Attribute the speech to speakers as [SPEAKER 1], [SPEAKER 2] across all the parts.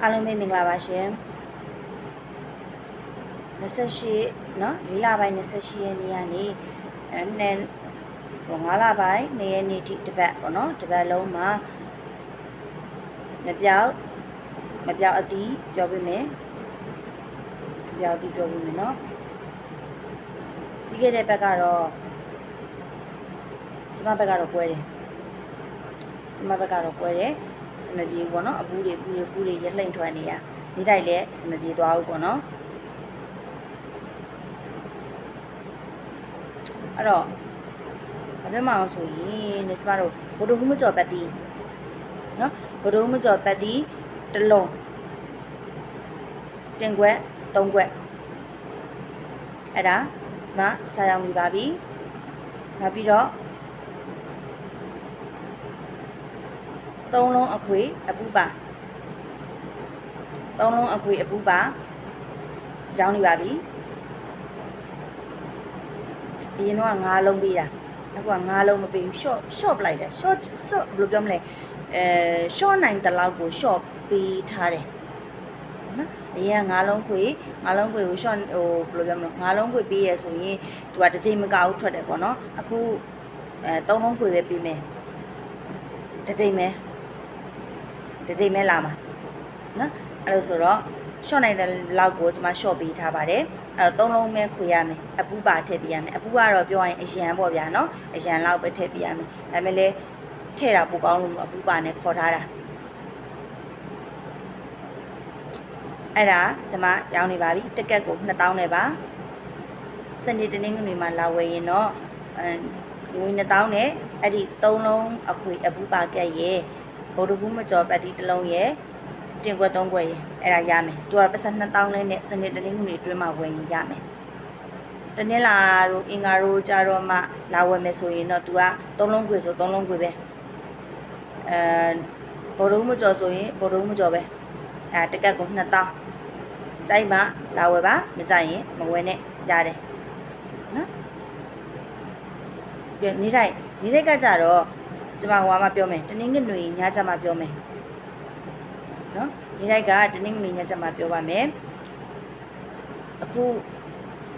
[SPEAKER 1] အားလုံးပဲမင်္ဂလာပါရှင်28เนาะ၄လပိုင်း28ရက်နေ့ကနေအဲနဲ့ဟို9လပိုင်း2ရက်နေ့ထိတစ်ပတ်ပေါ့နော်တစ်ပတ်လုံးမှာမပြောက်မပြောက်အတီးပြောပြမယ်မပြောက်အတီးပြောပြမယ်เนาะပြီးခဲ့တဲ့ဘက်ကတော့ကျမဘက်ကတော့ပွဲတယ်ကျမဘက်ကတော့ပွဲတယ် အစမပြေဘူးပေါ့နော်အပူတွေပူတွေပူတွေရက်လှိမ့်ထွက်နေရနေတိုင်းလည်းအစမပြေသွားဘူးပေါ့နော်အဲ့တော့အပြမအောင်ဆိုရင်ねကျမတို့ဘုဒ္ဓဟူးမကျော်ပတ်တီးနော်ဘုဒ္ဓဟူးမကျော်ပတ်တီးတစ်လုံးတင်ခွက်သုံးခွက်အဲ့ဒါဒီမှာစာရောက်နေပါပြီနောက်ပြီးတော့ သုံးလုံးအခွေအပူပါသုံးလုံးအခွေအပူပါရောင်းနေပါပြီအရင်တော့၅လုံးပေးတာအခုက၅လုံးမပေးဘူး short short ပလိုက်တယ် short short ဘယ်လိုပြောမလဲအဲ short နိုင်တလောက်ကို short ပေးထားတယ်နော်အရင်က၅လုံးခွေ၅လုံးခွေကို short ဟိုဘယ်လိုပြောမလဲ၅လုံးခွေပေးရဆိုရင်သူကတစ်ချိန်မကဘူးထွက်တယ်ပေါ့နော်အခုအဲ၃လုံးခွေပဲပေးမယ်တစ်ချိန်ပဲ တစ်ချိန်ပဲလာမှာနော်အဲ့လိုဆိုတော့ short နိုင်တဲ့လောက်ကိုကျွန်မ short ပေးထားပါတယ်အဲ့တော့သုံးလုံးပဲခွေရမယ်အပူပါထည့်ပေးရမယ်အပူကတော့ပြောရင်အရန်ပေါ့ဗျာနော်အရန်လောက်ပဲထည့်ပေးရမယ်ဒါပေမဲ့လည်းထည့်တာပိုကောင်းလို့အပူပါနဲ့ခေါ်ထားတာအဲ့ဒါကျွန်မရောင်းနေပါပြီတက်ကက်ကို2000နဲ့ပါစနေတနင်္ဂနွေမှာလာဝယ်ရင်တော့အဲငွေ2000နဲ့အဲ့ဒီ3လုံးအခွေအပူပါကက်ရဲ့ ဗုဒ္ဓဘူးမကျော်ပတ်တီတစ်လုံးရဲ့တင်ခွက်သုံးခွက်ရေအဲ့ဒါရမယ်သူကပတ်စံ2000လေးနဲ့စနေတနင်္ဂနွေအတွင်းမှာဝယ်ရင်ရမယ်တနင်္လာတို့အင်္ဂါတို့ကြတော့မှလာဝယ်မယ်ဆိုရင်တော့ तू က3လုံးခွေဆို3လုံးခွေပဲအဲဘော်ဒုံမကျော်ဆိုရင်ဘော်ဒုံမကျော်ပဲအဲတကက်ကို2000ကြိုက်မှလာဝယ်ပါမကြိုက်ရင်မဝယ်နဲ့ရတယ်နော်ပြနေတိုင်းနေတိုက်ကကြတော့ ကျွန်မဟိုမှာပြောမယ်တနင်္ဂနွေညကြမှာပြောမယ်နော်ဒီတိုက်ကတနင်္ဂနွေညချက်မှာပြောပါမယ်အခု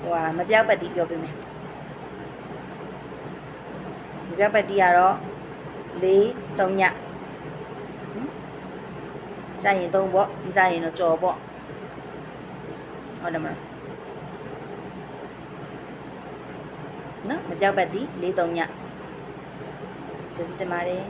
[SPEAKER 1] ဟိုဟာမပြောက်ပတ်တီးပြောပေးမယ်မပြောက်ပတ်တီးကတော့၄၃ညကြရင်၃ပေါ့မကြရင်တော့ကြော်ပေါ့ဟုတ်တယ်မလားနော်မပြောက်ပတ်တီး၄၃ည ကျေးဇူးတင်ပါတယ်